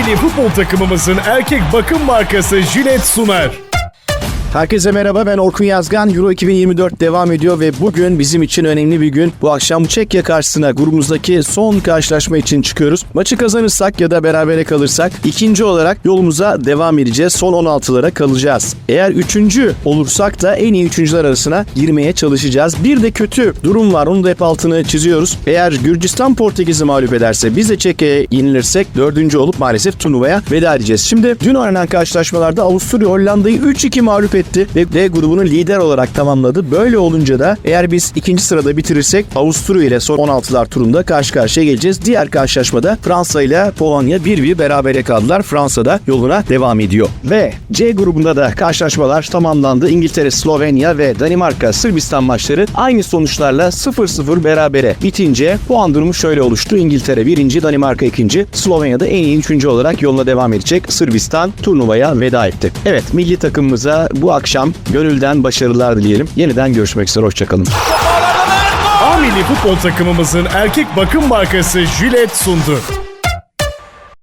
milli futbol takımımızın erkek bakım markası Jilet sunar. Herkese merhaba ben Orkun Yazgan. Euro 2024 devam ediyor ve bugün bizim için önemli bir gün. Bu akşam Çekya karşısına grubumuzdaki son karşılaşma için çıkıyoruz. Maçı kazanırsak ya da berabere kalırsak ikinci olarak yolumuza devam edeceğiz. Son 16'lara kalacağız. Eğer üçüncü olursak da en iyi üçüncüler arasına girmeye çalışacağız. Bir de kötü durum var onu da hep altını çiziyoruz. Eğer Gürcistan Portekiz'i mağlup ederse biz de Çekya'ya yenilirsek dördüncü olup maalesef turnuvaya veda edeceğiz. Şimdi dün oynanan karşılaşmalarda Avusturya Hollanda'yı 3-2 mağlup etti ve D grubunu lider olarak tamamladı. Böyle olunca da eğer biz ikinci sırada bitirirsek Avusturya ile son 16'lar turunda karşı karşıya geleceğiz. Diğer karşılaşmada Fransa ile Polonya 1-1 berabere kaldılar. Fransa da yoluna devam ediyor. Ve C grubunda da karşılaşmalar tamamlandı. İngiltere, Slovenya ve Danimarka, Sırbistan maçları aynı sonuçlarla 0-0 berabere bitince puan durumu şöyle oluştu. İngiltere 1. Danimarka 2. Slovenya'da en iyi 3. olarak yoluna devam edecek. Sırbistan turnuvaya veda etti. Evet milli takımımıza akşam gönülden başarılar dileyelim. Yeniden görüşmek üzere. Hoşçakalın. A milli futbol takımımızın erkek bakım markası Jilet sundu.